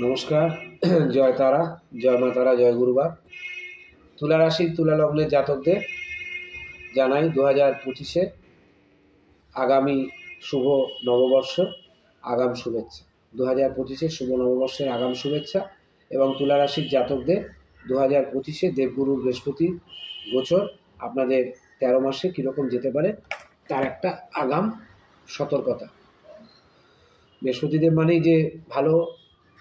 নমস্কার, জয় তারা, জয় মা তারা, জয় গুরুবার তুলা রাশি, তুলা লগ্নের জাতকদের জানাই দু হাজার পঁচিশে আগামী শুভ নববর্ষ, আগাম শুভেচ্ছা। দু হাজার পঁচিশে শুভ নববর্ষের আগাম শুভেচ্ছা এবং তুলা রাশির জাতকদের দু হাজার পঁচিশে দেবগুরুর বৃহস্পতি গোচর আপনাদের তেরো মাসে কীরকম যেতে পারে তার একটা আগাম সতর্কতা। বৃহস্পতিদেব মানেই যে ভালো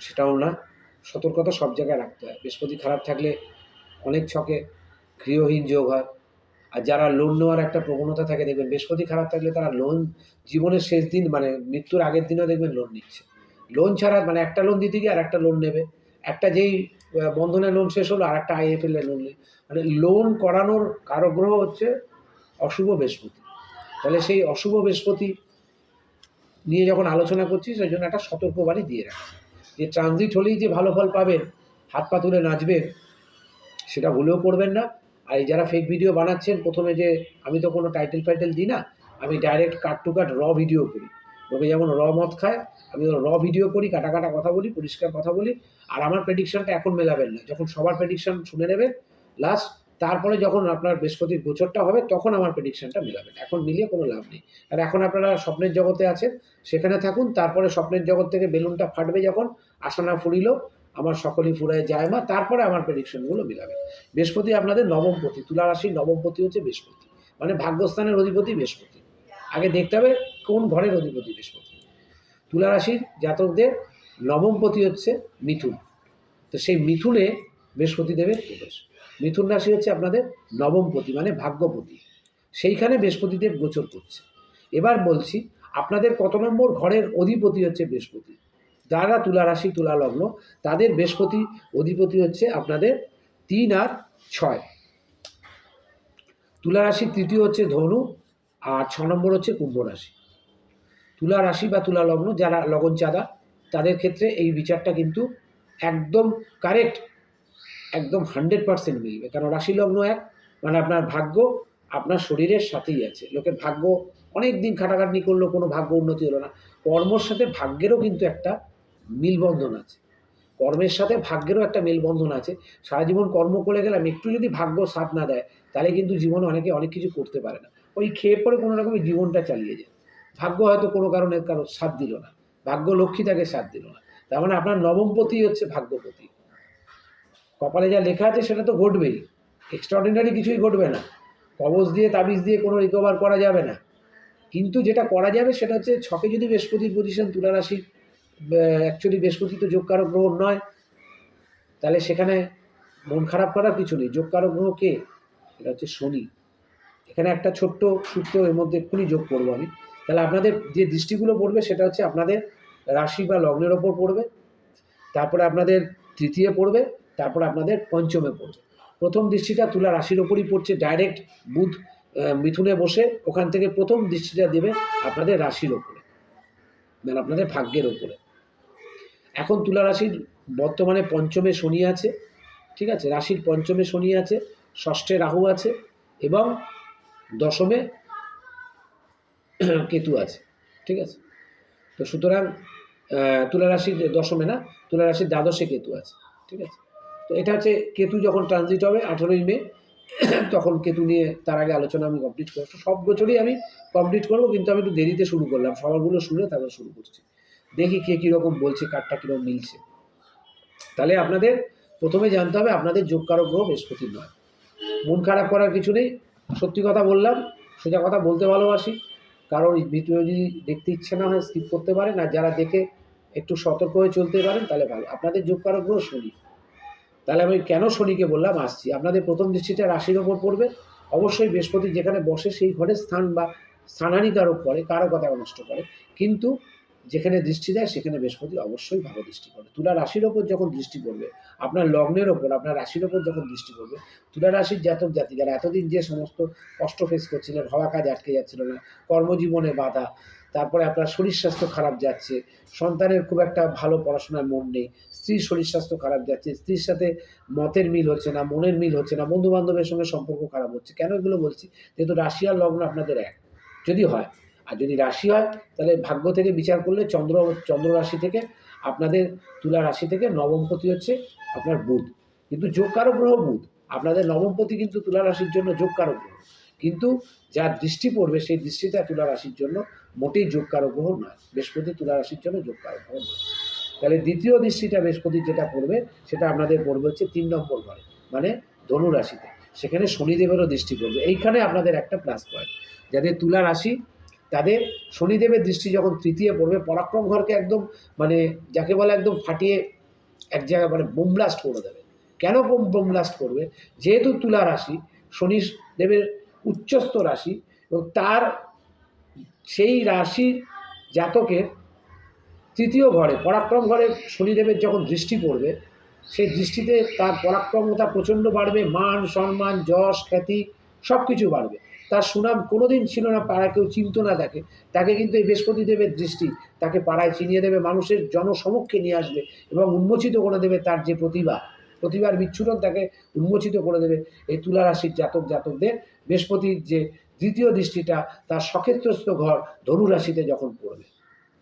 সেটাও না। সতর্কতা সব জায়গায় রাখতে হয়। বৃহস্পতি খারাপ থাকলে অনেক ছকে গৃহহীন যোগ হয়। আর যারা লোন নেওয়ার একটা প্রবণতা থাকে, দেখবেন বৃহস্পতি খারাপ থাকলে তারা লোন জীবনের শেষ দিন মানে মৃত্যুর আগের দিনও দেখবেন লোন নিচ্ছে। লোন ছাড়া মানে একটা লোন দিতে গিয়ে আর একটা লোন নেবে। একটা যেই বন্ধনের লোন শেষ হলো আর একটা আইএফএল লোন মানে লোন করানোর কারগ্রহ হচ্ছে অশুভ বৃহস্পতি। তাহলে সেই অশুভ বৃহস্পতি নিয়ে যখন আলোচনা করছি, সেই জন্য একটা সতর্কবাণী দিয়ে রাখছি। যে ট্রানজিট হলেই যে ভালো ফল পাবেন, হাত পা তুলে নাচবেন, সেটা ভুলেও করবেন না। আর এই যারা ফেক ভিডিও বানাচ্ছেন, প্রথমে যে আমি তো কোনো টাইটেল ফাইটেল দিই না, আমি ডাইরেক্ট কাট টু কাট র ভিডিও করি। লোকে যেমন র মদ খায়, আমি র ভিডিও করি, কাটা কাটা কথা বলি, পরিষ্কার কথা বলি, আর আমার প্রেডিকশনটা এখন মেলাবেন না। যখন সবার প্রেডিকশন শুনে নেবেন লাস্ট তারপরে যখন আপনার বৃহস্পতির গোচরটা হবে, তখন আমার প্রেডিকশনটা মিলাবেন এখন মিলিয়ে কোনো লাভ নেই। আর এখন আপনারা স্বপ্নের জগতে আছেন, সেখানে থাকুন। তারপরে স্বপ্নের জগৎ থেকে বেলুনটা ফাটবে যখন, আসানা ফুরিল, আমার সকলেই ফুরায় যায় মা। তারপরে আমার প্রেডিকশনগুলো মিলাবে। বৃহস্পতি আপনাদের নবমপতি তুলা রাশির নবমপতি হচ্ছে বৃহস্পতি। মানে ভাগ্যস্থানের অধিপতি বৃহস্পতি। আগে দেখতে হবে কোন ঘরের অধিপতি বৃহস্পতি। তুলা রাশির জাতকদের নবমপতি হচ্ছে মিথুন। তো সেই মিথুনে বৃহস্পতি দেবের প্রবেশ। মিথুন রাশি হচ্ছে আপনাদের নবমপতি মানে ভাগ্যপতি। সেইখানে বৃহস্পতিদেব গোচর করছে। এবার বলছি, আপনাদের কত নম্বর ঘরের অধিপতি হচ্ছে বৃহস্পতি? যারা তুলা রাশি, তুলা লগ্ন, তাদের বৃহস্পতি অধিপতি হচ্ছে আপনাদের তিন আর ছয়। তুলা রাশি তৃতীয় হচ্ছে ধনু, আর ছ নম্বর হচ্ছে কুম্ভ রাশি। তুলা রাশি বা তুলা লগ্ন, যারা লগন চাঁদা, তাদের ক্ষেত্রে এই বিচারটা কিন্তু একদম কারেক্ট একদম হান্ড্রেড পার্সেন্ট মিলবে। কারণ রাশি লগ্ন এক মানে আপনার ভাগ্য আপনার শরীরের সাথেই আছে। লোকের ভাগ্য অনেক দিন খাটাখাটনি করল, কোনো ভাগ্য উন্নতি হলো না। কর্মর সাথে ভাগ্যেরও কিন্তু একটা মিলবন্ধন আছে। কর্মের সাথে ভাগ্যেরও একটা মেলবন্ধন আছে। সারা জীবন কর্ম করে গেলাম, একটু যদি ভাগ্য সাথ না দেয়, তাহলে কিন্তু জীবনে অনেকে অনেক কিছু করতে পারে না। ওই খেয়ে পরে কোনো রকমের জীবনটা চালিয়ে যায়। ভাগ্য হয়তো কোনো কারণে কারও সাথ দিল না। ভাগ্য লক্ষ্মী তাকে সাথ দিল না। তার মানে আপনার নবমপতি হচ্ছে ভাগ্যপতি। কপালে যা লেখা আছে সেটা তো ঘটবেই। এক্সট্রাঅর্ডিনারি কিছুই ঘটবে না। কবজ দিয়ে, তাবিজ দিয়ে কোনো রিকভার করা যাবে না। কিন্তু যেটা করা যাবে সেটা হচ্ছে ছকে যদি বৃহস্পতির পজিশন তুলা রাশির অ্যাকচুয়ালি বৃহস্পতি তো যোগকারক গ্রহ নয়, তাহলে সেখানে মন খারাপ করার কিছু নেই। যোগকারক গ্রহ কে? এটা হচ্ছে শনি। এখানে একটা ছোট্ট সূত্র এর মধ্যে এক্ষুনি যোগ করব আমি। তাহলে আপনাদের যে দৃষ্টিগুলো পড়বে সেটা হচ্ছে আপনাদের রাশি বা লগ্নের ওপর পড়বে। তারপরে আপনাদের তৃতীয় পড়বে। তারপরে আপনাদের পঞ্চমে পড়বে। প্রথম দৃষ্টিটা তুলা রাশির ওপরই পড়ছে ডাইরেক্ট বুধ মিথুনে বসে ওখান থেকে প্রথম দৃষ্টিটা দেবে আপনাদের রাশির ওপরে মানে আপনাদের ভাগ্যের ওপরে। এখন তুলা রাশির বর্তমানে পঞ্চমে শনি আছে, ঠিক আছে? রাশির পঞ্চমে শনি আছে, ষষ্ঠে রাহু আছে এবং দশমে কেতু আছে, ঠিক আছে? তো সুতরাং তুলা রাশির দশমে না, তুলা রাশির দ্বাদশে কেতু আছে, ঠিক আছে? তো এটা হচ্ছে কেতু যখন ট্রানজিট হবে আঠেরোই মে, তখন কেতু নিয়ে তার আগে আলোচনা আমি কমপ্লিট করব। সব বছরই আমি কমপ্লিট করব, কিন্তু আমি একটু দেরিতে শুরু করলাম। সবারগুলো শুনে তারপর শুরু করছি। দেখি কে কীরকম বলছে, কারটা কীরকম মিলছে। তাহলে আপনাদের প্রথমে জানতে হবে, আপনাদের যোগ যোগকারক গ্রহ বৃহস্পতি নয়। মন খারাপ করার কিছু নেই। সত্যি কথা বললাম, সোজা কথা বলতে ভালোবাসি। কারোর ভিডিও যদি দেখতে ইচ্ছে না হয় স্কিপ করতে পারেন। আর যারা দেখে একটু সতর্ক হয়ে চলতে পারেন, তাহলে ভালো। আপনাদের যোগ যোগকারক গ্রহ শনি। তাহলে আমি কেন শনিকে বললাম আসছি? আপনাদের প্রথম দৃষ্টিটা রাশির ওপর পড়বে। অবশ্যই বৃহস্পতি যেখানে বসে সেই ঘরে স্থান বা স্থানানিকারক করে কারও কথা নষ্ট করে। কিন্তু যেখানে দৃষ্টি দেয়, সেখানে বৃহস্পতি অবশ্যই ভালো দৃষ্টি করে। তুলা রাশির ওপর যখন দৃষ্টি পড়বে, আপনার লগ্নের ওপর, আপনার রাশির ওপর যখন দৃষ্টি পড়বে, তুলা রাশির জাতক জাতিকারা এতদিন যে সমস্ত কষ্ট ফেস করছিলেন, হওয়া কাজ আটকে যাচ্ছিল না, কর্মজীবনে বাধা তারপরে আপনার শরীর স্বাস্থ্য খারাপ যাচ্ছে, সন্তানের খুব একটা ভালো পড়াশোনার মন নেই, স্ত্রীর শরীর স্বাস্থ্য খারাপ যাচ্ছে, স্ত্রীর সাথে মতের মিল হচ্ছে না, মনের মিল হচ্ছে না বন্ধু বান্ধবের সঙ্গে সম্পর্ক খারাপ হচ্ছে, কেন এগুলো বলছি? যেহেতু রাশিয়ার লগ্ন আপনাদের এক, যদি হয়, আর যদি রাশি হয়, তাহলে ভাগ্য থেকে বিচার করলে চন্দ্র চন্দ্র রাশি থেকে, আপনাদের তুলা রাশি থেকে নবমপতি হচ্ছে আপনার বুধ, কিন্তু যোগ যোগকারক গ্রহ বুধ, আপনাদের নবমপতি কিন্তু তুলা রাশির জন্য যোগ যোগকারক গ্রহ। কিন্তু যার দৃষ্টি পড়বে সেই দৃষ্টিটা তুলা রাশির জন্য মোটেই যোগকারক গ্রহ নয়। বৃহস্পতি তুলা রাশির জন্য যোগকারক গ্রহ নয়। তাহলে দ্বিতীয় দৃষ্টিটা বৃহস্পতি যেটা পড়বে, সেটা আপনাদের পড়বে হচ্ছে তিন নম্বর ঘরে মানে ধনু রাশিতে। সেখানে শনিদেবেরও দৃষ্টি পড়বে। এইখানে আপনাদের একটা প্লাস পয়েন্ট যাদের তুলা রাশি তাদের শনিদেবের দৃষ্টি যখন তৃতীয় পড়বে, পরাক্রম ঘরকে একদম মানে যাকে বলে একদম ফাটিয়ে এক জায়গায় মানে বোম ব্লাস্ট করে দেবে। কেন বোম বোম ব্লাস্ট করবে? যেহেতু তুলা রাশি শনি দেবের উচ্চস্থ রাশি এবং তার সেই রাশির জাতকের তৃতীয় ঘরে, পরাক্রম ঘরে শনিদেবের যখন দৃষ্টি পড়বে, সেই দৃষ্টিতে তার পরাক্রমতা প্রচণ্ড বাড়বে, মান, সম্মান, যশ, খ্যাতি সব কিছু বাড়বে। তার সুনাম কোনোদিন ছিল না, পাড়ায় কেউ চিনত না তাকে। তাকে কিন্তু এই বৃহস্পতি দেবের দৃষ্টি, তাকে পাড়ায় চিনিয়ে দেবে, মানুষের জনসমক্ষে নিয়ে আসবে এবং উন্মোচিত করে দেবে তার যে প্রতিভা। প্রতিভার বিচ্ছুরণ তাকে উন্মোচিত করে দেবে। এই তুলা রাশির জাতক জাতকদের বৃহস্পতির যে দ্বিতীয় দৃষ্টিটা, তার সক্ষেত্রস্থ ঘর ধনু রাশিতে যখন পড়বে।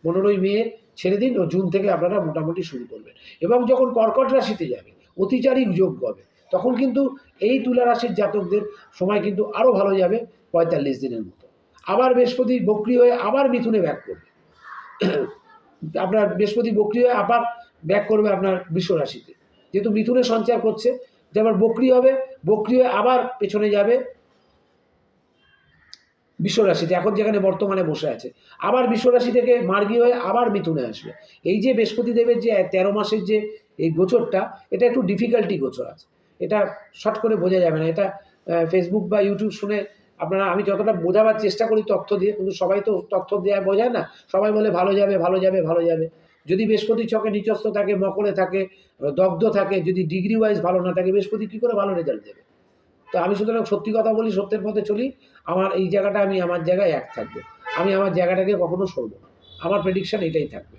পনেরোই মে, ছেড়ে দিন, ও জুন থেকে আপনারা মোটামুটি শুরু করবেন। এবং যখন কর্কট রাশিতে যাবে অতিচারিক যোগ হবে, তখন কিন্তু এই তুলা রাশির জাতকদের সময় কিন্তু আরও ভালো যাবে পঁয়তাল্লিশ দিনের মতো। আবার বৃহস্পতি বক্রি হয়ে আবার মিথুনে ব্যাক করবে। আপনার বৃহস্পতি বক্রি হয়ে আবার ব্যাক করবে আপনার বৃষ রাশিতে। যেহেতু মিথুনে সঞ্চার করছে, যেমন বক্রি হবে, বক্রি হয়ে আবার পেছনে যাবে বিশ্বরাশিতে, এখন যেখানে বর্তমানে বসে আছে। আবার বিশ্বরাশি থেকে মার্গী হয়ে আবার মিথুনে আসবে। এই যে বৃহস্পতি দেবের যে তেরো মাসের যে এই গোচরটা, এটা একটু ডিফিকাল্টি গোচর আছে। এটা শর্ট করে বোঝা যাবে না। এটা ফেসবুক বা ইউটিউব শুনে আপনারা, আমি যতটা বোঝাবার চেষ্টা করি তথ্য দিয়ে, কিন্তু সবাই তো তথ্য দেওয়া বোঝায় না। সবাই বলে ভালো যাবে ভালো যাবে ভালো যাবে। যদি বৃহস্পতি ছকে নিচস্থ থাকে, মকরে থাকে, দগ্ধ থাকে, যদি ডিগ্রি ওয়াইজ ভালো না থাকে, বৃহস্পতি কী করে ভালো রেজাল্ট দেবে? তো আমি সুতরাং সত্যি কথা বলি, সত্যের পথে চলি, আমার এই জায়গাটা আমি, আমার জায়গায় এক থাকব। আমি আমার জায়গাটাকে কখনো সরবো না। আমার প্রেডিকশান এটাই থাকবে।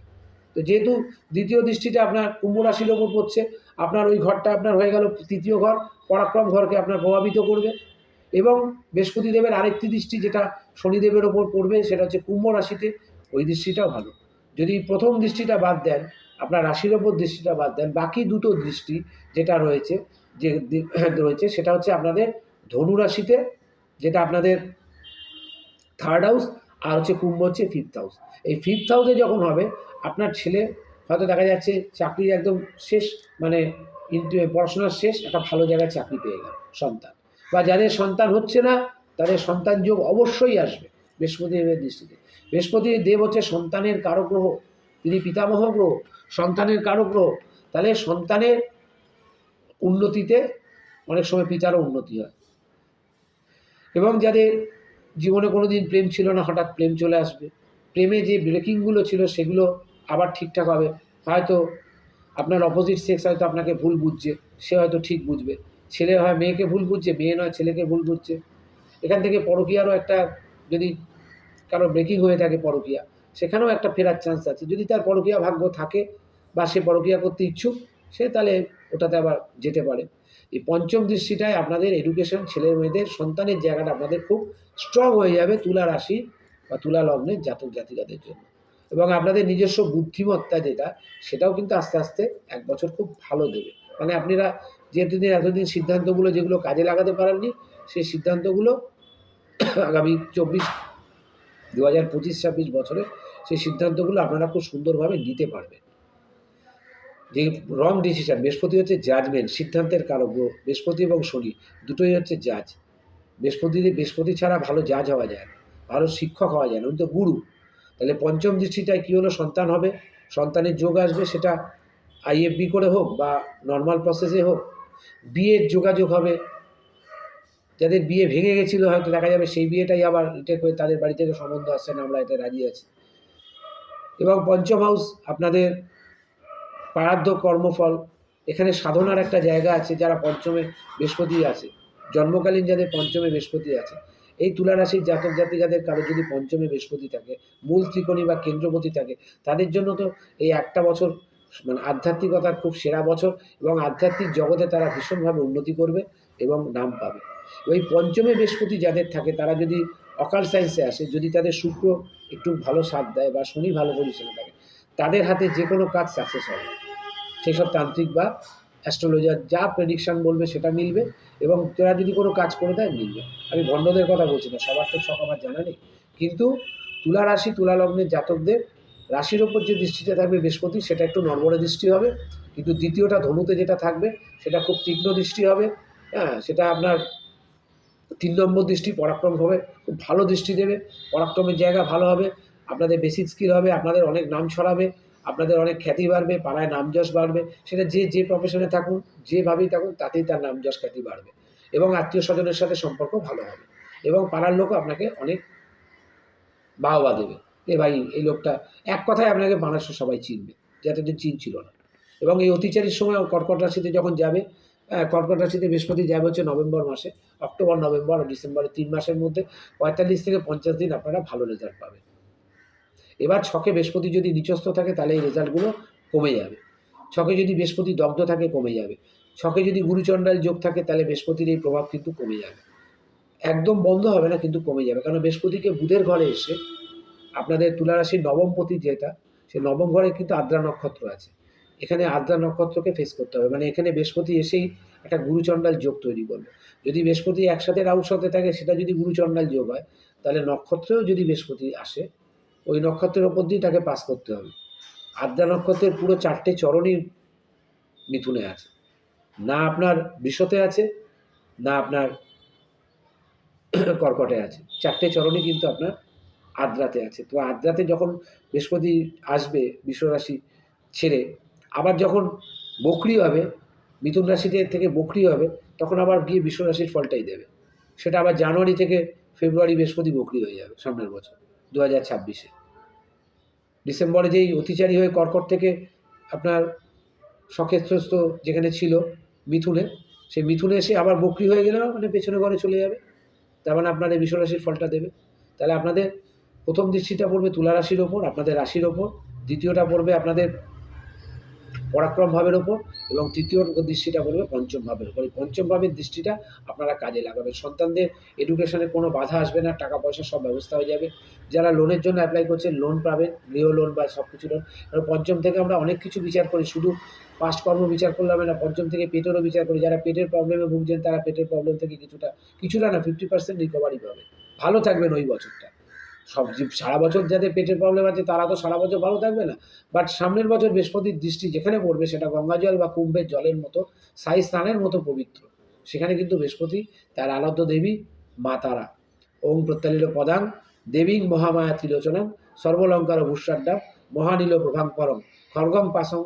তো যেহেতু দ্বিতীয় দৃষ্টিটা আপনার কুম্ভ রাশির ওপর পড়ছে, আপনার ওই ঘরটা আপনার হয়ে গেল তৃতীয় ঘর, পরাক্রম ঘরকে আপনার প্রভাবিত করবে। এবং বৃহস্পতিদেবের আরেকটি দৃষ্টি যেটা শনিদেবের ওপর পড়বে, সেটা হচ্ছে কুম্ভ রাশিতে, ওই দৃষ্টিটাও ভালো। যদি প্রথম দৃষ্টিটা বাদ দেন, আপনার রাশির ওপর দৃষ্টিটা বাদ দেন, বাকি দুটো দৃষ্টি যেটা রয়েছে যে রয়েছে সেটা হচ্ছে আপনাদের ধনু রাশিতে, যেটা আপনাদের থার্ড হাউস আর হচ্ছে কুম্ভ হচ্ছে ফিফথ হাউস এই ফিফথ হাউসে যখন হবে, আপনার ছেলে হয়তো দেখা যাচ্ছে চাকরির একদম শেষ মানে পড়াশোনার শেষ, একটা ভালো জায়গায় চাকরি পেয়ে গেল, সন্তান। বা যাদের সন্তান হচ্ছে না, তাদের সন্তান যোগ অবশ্যই আসবে বৃহস্পতি দেবের দৃষ্টিতে। বৃহস্পতি দেব হচ্ছে সন্তানের কারক গ্রহ তিনি পিতামহ গ্রহ, সন্তানের কারক গ্রহ তাহলে সন্তানের উন্নতিতে অনেক সময় পিতারও উন্নতি হয়। এবং যাদের জীবনে কোনো দিন প্রেম ছিল না, হঠাৎ প্রেম চলে আসবে, প্রেমে যে ব্রেকিংগুলো ছিল সেগুলো আবার ঠিকঠাক হবে, হয়তো আপনার অপোজিট সেক্স হয়তো আপনাকে ভুল বুঝছে, সে হয়তো ঠিক বুঝবে। ছেলে হয় মেয়েকে ভুল বুঝছে, মেয়ে নয় ছেলেকে ভুল বুঝছে। এখান থেকে পরকীয়ারও একটা যদি কারও ব্রেকিং হয়ে থাকে পরকীয়া, সেখানেও একটা ফেরার চান্স আছে। যদি তার পরকীয়া ভাগ্য থাকে বা সে পরকীয়া করতে ইচ্ছুক, সে তাহলে ওটাতে আবার যেতে পারে। এই পঞ্চম দৃষ্টিটায় আপনাদের এডুকেশন ছেলে মেয়েদের সন্তানের জায়গাটা আপনাদের খুব স্ট্রং হয়ে যাবে তুলা রাশি বা তুলা লগ্নের জাতক জাতিকাদের জন্য। এবং আপনাদের নিজস্ব বুদ্ধিমত্তা যেটা, সেটাও কিন্তু আস্তে আস্তে এক বছর খুব ভালো দেবে। মানে আপনারা যেদিন এতদিন সিদ্ধান্তগুলো যেগুলো কাজে লাগাতে পারেননি, সেই সিদ্ধান্তগুলো আগামী চব্বিশ দু হাজার পঁচিশ, ছাব্বিশ বছরে সেই সিদ্ধান্তগুলো আপনারা খুব সুন্দরভাবে নিতে পারবেন। যে রং ডিসিশন বৃহস্পতি হচ্ছে জাজমেন্ট সিদ্ধান্তের কারক বৃহস্পতি এবং শনি, দুটোই হচ্ছে জাজ বৃহস্পতি বৃহস্পতি ছাড়া ভালো জাজ হওয়া যায় ভালো শিক্ষক হওয়া যায় না, উনি তো গুরু তাহলে পঞ্চম দৃষ্টিটায় কী হলো? সন্তান হবে। সন্তানের যোগ আসবে, সেটা আইএফবি করে হোক বা নর্মাল প্রসেসে হোক বিয়ের যোগাযোগ হবে। যাদের বিয়ে ভেঙে গেছিল, হয়তো দেখা যাবে সেই বিয়েটাই আবার রিটেক হয়ে তাদের বাড়ি থেকে সম্বন্ধ আসছে না, আমরা এটা রাজি আছি। এবং পঞ্চম হাউস আপনাদের পারাধ্য কর্মফল। এখানে সাধনার একটা জায়গা আছে যারা পঞ্চমে বৃহস্পতি আছে। জন্মকালীন যাদের পঞ্চমে বৃহস্পতি আছে। এই তুলা রাশির জাতক জাতিকাদের কারও যদি পঞ্চমে বৃহস্পতি থাকে, মূল ত্রিকোণী বা কেন্দ্রপতি থাকে, তাদের জন্য তো এই একটা বছর মানে আধ্যাত্মিকতার খুব সেরা বছর এবং আধ্যাত্মিক জগতে তারা ভীষণভাবে উন্নতি করবে এবং নাম পাবে। ওই পঞ্চমে বৃহস্পতি যাদের থাকে, তারা যদি অকাল সায়েন্সে আসে, যদি তাদের শুক্র একটু ভালো সাথ দেয় বা শনি ভালো পজিশনে থাকে তাদের হাতে যে কোনো কাজ সাকসেস হবে। সেসব তান্ত্রিক বা অ্যাস্ট্রোলজার যা প্রেডিকশান বলবে সেটা মিলবে এবং তারা যদি কোনো কাজ করে দেয় মিলবে। আমি ভণ্ডদের কথা বলছি না, সবার তো সব আমার জানা নেই। কিন্তু তুলা রাশি, তুলা লগ্নের জাতকদের রাশির ওপর যে দৃষ্টিটা থাকবে বৃহস্পতি, সেটা একটু নড়বড়ে দৃষ্টি হবে। কিন্তু দ্বিতীয়টা ধনুতে যেটা থাকবে, সেটা খুব তীক্ষ্ণ দৃষ্টি হবে। হ্যাঁ সেটা আপনার তিন নম্বর দৃষ্টি, পরাক্রম হবে। খুব ভালো দৃষ্টি দেবে। পরাক্রমের জায়গা ভালো হবে। আপনাদের বেসিক স্কিল হবে আপনাদের অনেক নাম ছড়াবে আপনাদের অনেক খ্যাতি বাড়বে পাড়ায় নাম যশ বাড়বে। সেটা যে যে প্রফেশনে থাকুন যেভাবেই থাকুন তাতেই তার নাম যশ খ্যাতি বাড়বে এবং আত্মীয় স্বজনের সাথে সম্পর্ক ভালো হবে এবং পাড়ার লোকও আপনাকে অনেক বাহবা দেবে এ ভাই এই লোকটা এক কথায় আপনাকে মানুষের সবাই চিনবে যতদিন চিনছিল না। এবং এই অতিচারীর সময় কর্কট রাশিতে যখন যাবে আহ, কর্কট রাশিতে বৃহস্পতি যাবে হচ্ছে নভেম্বর মাসে অক্টোবর নভেম্বর ডিসেম্বরের তিন মাসের মধ্যে পঁয়তাল্লিশ থেকে পঞ্চাশ দিন আপনারা ভালো রেজাল্ট পাবেন। এবার ছকে বৃহস্পতি যদি নিচস্থ থাকে, তাহলে এই রেজাল্টগুলো কমে যাবে। ছকে যদি বৃহস্পতি দগ্ধ থাকে, কমে যাবে। ছকে যদি গুরুচণ্ডাল যোগ থাকে, তাহলে বৃহস্পতির এই প্রভাব কিন্তু কমে যাবে। একদম বন্ধ হবে না, কিন্তু কমে যাবে। কারণ বৃহস্পতিকে বুধের ঘরে এসে আপনাদের তুলা রাশির নবমপতি যেটা, সে নবম ঘরে কিন্তু আদ্রা নক্ষত্র আছে। এখানে আদ্রা নক্ষত্রকে ফেস করতে হবে। মানে এখানে বৃহস্পতি এসেই একটা গুরুচণ্ডাল যোগ তৈরি করবে। যদি বৃহস্পতি একসাথে রাহুর সাথে থাকে, সেটা যদি গুরুচণ্ডাল যোগ হয়, তাহলে নক্ষত্রেও যদি বৃহস্পতি আসে ওই নক্ষত্রের ওপর দিয়ে তাকে পাস করতে হবে। আদ্রা নক্ষত্রের পুরো চারটে চরণই মিথুনে আছে। না আপনার বৃষতে আছে, না আপনার কর্কটে আছে। চারটে চরণই কিন্তু আপনার আদ্রাতে আছে। তো আদ্রাতে যখন বৃহস্পতি আসবে বিশ্বরাশি ছেড়ে, আবার যখন বকরি হবে, মিথুন রাশিতে থেকে বকরি হবে, তখন আবার গিয়ে বিশ্বরাশির ফলটাই দেবে। সেটা আবার জানুয়ারি থেকে ফেব্রুয়ারি বৃহস্পতি বকরি হয়ে যাবে সামনের বছর দু হাজার ছাব্বিশে। ডিসেম্বরে যেই অতিচারী হয়ে কর্কট থেকে আপনার সক্ষেত্রস্থ যেখানে ছিল মিথুনে, সেই মিথুনে এসে আবার বকরি হয়ে গেলেও মানে পেছনে ঘরে চলে যাবে। তার মানে আপনার এই বিশ্বরাশির ফলটা দেবে। তাহলে আপনাদের প্রথম দৃষ্টিটা পড়বে তুলা রাশির ওপর, আপনাদের রাশির ওপর। দ্বিতীয়টা পড়বে আপনাদের পরাক্রম ভাবের ওপর। এবং তৃতীয় দৃষ্টিটা পড়বে পঞ্চম ভাবের ওপর এই পঞ্চম ভাবের দৃষ্টিটা আপনারা কাজে লাগাবেন। সন্তানদের এডুকেশনে কোনো বাধা আসবে না, টাকা পয়সা সব ব্যবস্থা হয়ে যাবে। যারা লোনের জন্য অ্যাপ্লাই করছেন লোন পাবেন গৃহ লোন বা সব কিছু লোন কারণ পঞ্চম থেকে আমরা অনেক কিছু বিচার করি, শুধু পাস্ট কর্ম বিচার করলে হবে না, পঞ্চম থেকে পেটেরও বিচার করি। যারা পেটের প্রবলেমে ভুগছেন, তারা পেটের প্রবলেম থেকে কিছুটা কিছুটা না ফিফটি পার্সেন্ট রিকভারি পাবে। ভালো থাকবেন ওই বছরটা। সব সারা বছর যাদের পেটের প্রবলেম আছে, তারা তো সারা বছর ভালো থাকবে না। বাট সামনের বছর বৃহস্পতির দৃষ্টি যেখানে পড়বে, সেটা গঙ্গা জল বা কুম্ভের জলের মতো সাই স্নানের মতো পবিত্র। সেখানে কিন্তু বৃহস্পতি তার আরাধ্য দেবী, মা তারা। ওং প্রত্যালিল পদাং, দেবীং মহামায়া ত্রিলোচনাং, সর্বলঙ্কার ভূষাড্ডাম মহানীল প্রভাং পরম খর্গম পাসং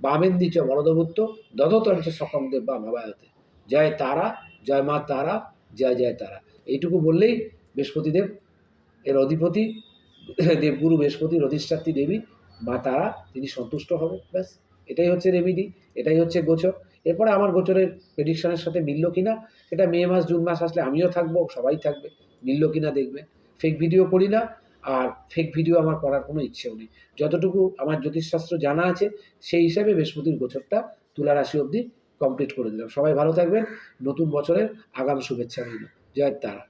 বামেন্দিচ বরদভূত্ত দধতঞ্চ সকম দেব বা ভাবায়তে। জয় তারা, জয় মা তারা, জয় জয় তারা। এইটুকু বললেই বৃহস্পতিদেব এর অধিপতি দেবগুরু বৃহস্পতির অধিষ্ঠাত্রী দেবী মা তারা তিনি সন্তুষ্ট হবে ব্যাস। এটাই হচ্ছে রেমিডি এটাই হচ্ছে গোচর। এরপরে আমার গোচরের প্রেডিকশনের সাথে মিলল কিনা এটা মে মাস, জুন মাস আসলে আমিও থাকব, সবাই থাকবে, মিলল কিনা দেখবে। ফেক ভিডিও করি না, আর ফেক ভিডিও আমার করার কোনো ইচ্ছেও নেই। যতটুকু আমার জ্যোতিষশাস্ত্র জানা আছে, সেই হিসাবে বৃহস্পতির গোচরটা তুলা রাশি অবধি কমপ্লিট করে দিলাম। সবাই ভালো থাকবেন, নতুন বছরের আগাম শুভেচ্ছা রইল। জয় তারা।